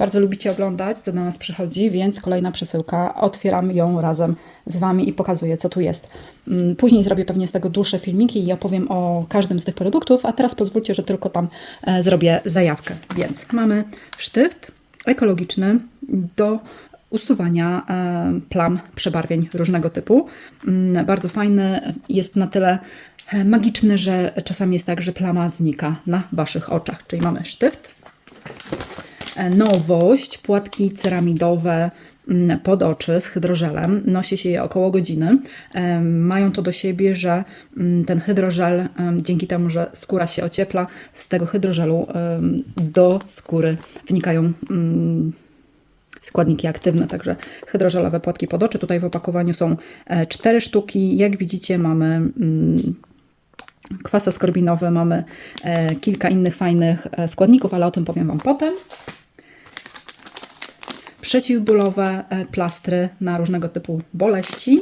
Bardzo lubicie oglądać, co do nas przychodzi, więc kolejna przesyłka. Otwieram ją razem z Wami i pokazuję, co tu jest. Mm, Później zrobię pewnie z tego dłuższe filmiki i opowiem o każdym z tych produktów, a teraz pozwólcie, że tylko tam e, zrobię zajawkę. Więc mamy sztyft ekologiczny do usuwania e, plam przebarwień różnego typu. Mm, Bardzo fajny, jest na tyle e, magiczny, że czasami jest tak, że plama znika na Waszych oczach. Czyli mamy sztyft, nowość, płatki ceramidowe mm, pod oczy z hydrożelem. Nosi się je około godziny. E, Mają to do siebie, że mm, ten hydrożel, em, dzięki temu, że skóra się ociepla, z tego hydrożelu do skóry wnikają mm, składniki aktywne, także hydrożelowe płatki pod oczy. Tutaj w opakowaniu są e, cztery sztuki. Jak widzicie, mamy mm, kwas askorbinowy, mamy e, kilka innych fajnych e, składników, ale o tym powiem Wam potem. Przeciwbólowe e, plastry na różnego typu boleści.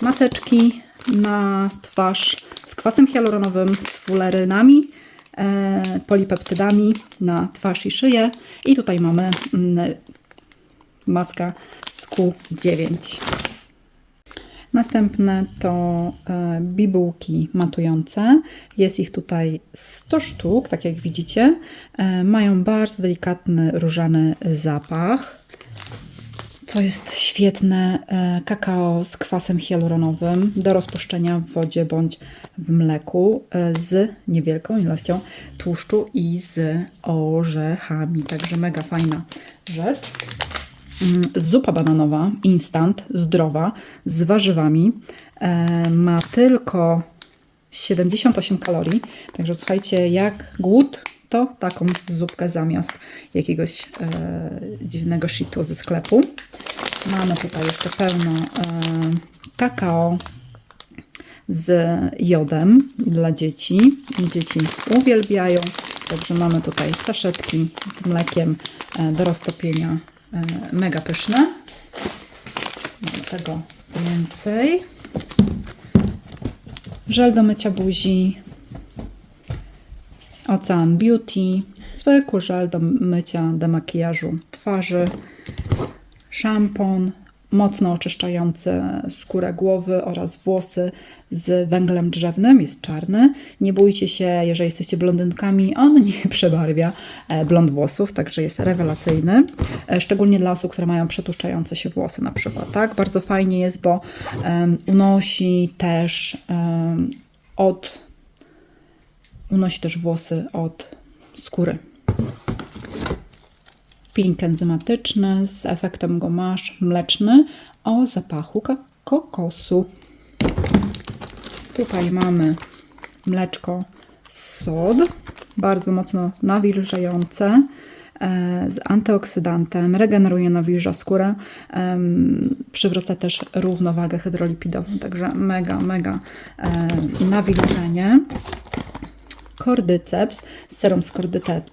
Maseczki na twarz z kwasem hialuronowym, z fulerynami, e, polipeptydami na twarz i szyję. I tutaj mamy mm, maska z Q9. Następne to e, bibułki matujące. Jest ich tutaj 100 sztuk, tak jak widzicie. E, mają bardzo delikatny różany zapach. Co jest świetne, e, kakao z kwasem hialuronowym do rozpuszczenia w wodzie bądź w mleku z niewielką ilością tłuszczu i z orzechami. Także mega fajna rzecz. Mm, Zupa bananowa, instant, zdrowa, z warzywami. E, ma tylko 78 kalorii. Także słuchajcie, jak głód, to taką zupkę zamiast jakiegoś e, dziwnego shitu ze sklepu. Mamy tutaj jeszcze pełno e, kakao z jodem dla dzieci. Dzieci uwielbiają. Także mamy tutaj saszetki z mlekiem e, do roztopienia. E, Mega pyszne. Mamy tego więcej. Żel do mycia buzi. Ocean Beauty. Zwykły żel do mycia demakijażu twarzy. Szampon mocno oczyszczający skórę głowy oraz włosy z węglem drzewnym, jest czarny. Nie bójcie się, jeżeli jesteście blondynkami, on nie przebarwia e, blond włosów, także jest rewelacyjny. E, Szczególnie dla osób, które mają przetłuszczające się włosy na przykład. Tak? Bardzo fajnie jest, bo em, unosi też em, od unosi też włosy od skóry peeling enzymatyczny z efektem gomasz mleczny o zapachu kokosu. Tutaj mamy mleczko z sod, bardzo mocno nawilżające, e, z antyoksydantem, regeneruje nawilża skórę, przywraca też równowagę hydrolipidową, także mega, mega e, nawilżenie kordyceps z serą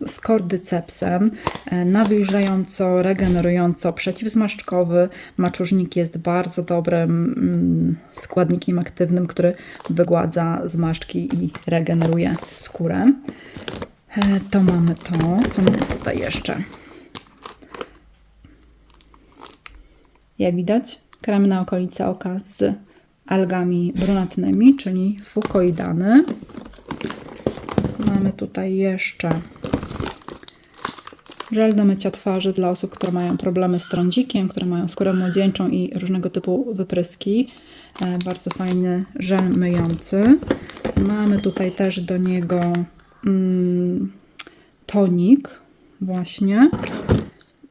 z, kordycepsem, e, nawilżająco, regenerująco, przeciwzmarszczkowy. Maczużnik jest bardzo dobrym mm, składnikiem aktywnym, który wygładza zmarszczki i regeneruje skórę. E, To mamy to. Co mamy tutaj jeszcze? Jak widać, krem na okolice oka z algami brunatnymi, czyli fukoidany. Mamy tutaj jeszcze żel do mycia twarzy dla osób, które mają problemy z trądzikiem, które mają skórę młodzieńczą i różnego typu wypryski. E, Bardzo fajny żel myjący. Mamy tutaj też do niego mm, tonik właśnie.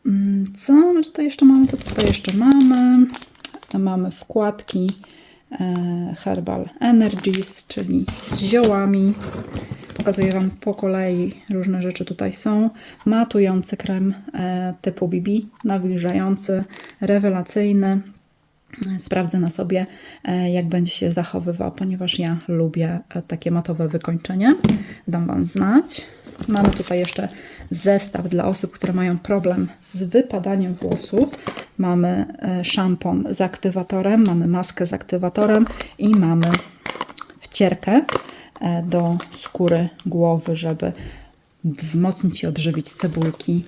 Mm, Co my tutaj jeszcze mamy? Co tutaj jeszcze mamy? Mamy wkładki e, Herbal Energies, czyli z ziołami. Pokazuję Wam po kolei różne rzeczy tutaj są. Matujący krem e, typu BB, nawilżający, rewelacyjny. Sprawdzę na sobie, e, jak będzie się zachowywał, ponieważ ja lubię e, takie matowe wykończenie. Dam Wam znać. Mamy tutaj jeszcze zestaw dla osób, które mają problem z wypadaniem włosów. Mamy szampon z aktywatorem, mamy maskę z aktywatorem i mamy wcierkę do skóry głowy, żeby wzmocnić i odżywić cebulki,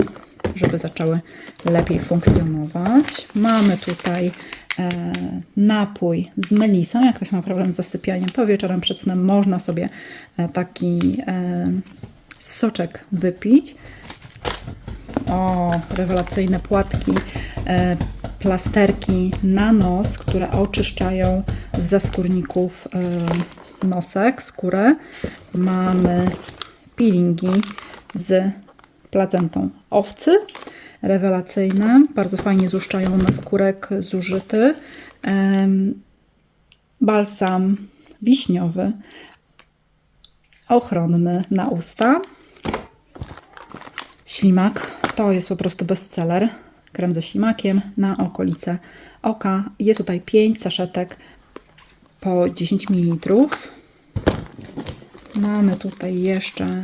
żeby zaczęły lepiej funkcjonować. Mamy tutaj e, napój z melisą. Jak ktoś ma problem z zasypianiem, to wieczorem przed snem można sobie e, taki e, soczek wypić. O, rewelacyjne płatki, e, plasterki na nos, które oczyszczają z zaskórników e, nosek, skórę. Mamy peelingi z placentą owcy. Rewelacyjne, bardzo fajnie złuszczają naskórek zużyty. Em, balsam wiśniowy, ochronny na usta. Ślimak to jest po prostu bestseller. Krem ze ślimakiem na okolice oka. Jest tutaj 5 saszetek po 10 ml. Mamy tutaj jeszcze e,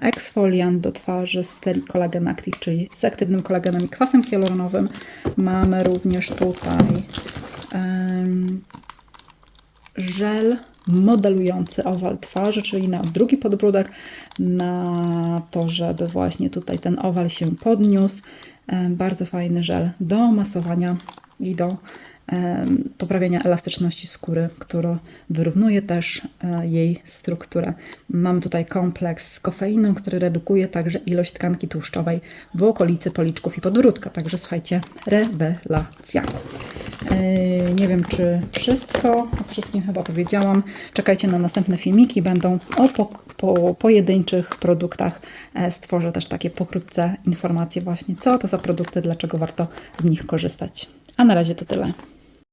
eksfoliant do twarzy z serii Collagen Active, czyli z aktywnym kolagenem i kwasem hialuronowym. Mamy również tutaj em, żel modelujący owal twarzy, czyli na drugi podbródek, na to, żeby właśnie tutaj ten owal się podniósł. Em, Bardzo fajny żel do masowania i do poprawienia elastyczności skóry, który wyrównuje też e, jej strukturę. Mamy tutaj kompleks z kofeiną, który redukuje także ilość tkanki tłuszczowej w okolicy policzków i podbródka. Także słuchajcie, rewelacja. Yy, Nie wiem, czy wszystko, o wszystkim chyba powiedziałam. Czekajcie na następne filmiki, będą o po, po pojedynczych produktach. E, Stworzę też takie pokrótce informacje właśnie, co to za produkty, dlaczego warto z nich korzystać. A na razie to tyle.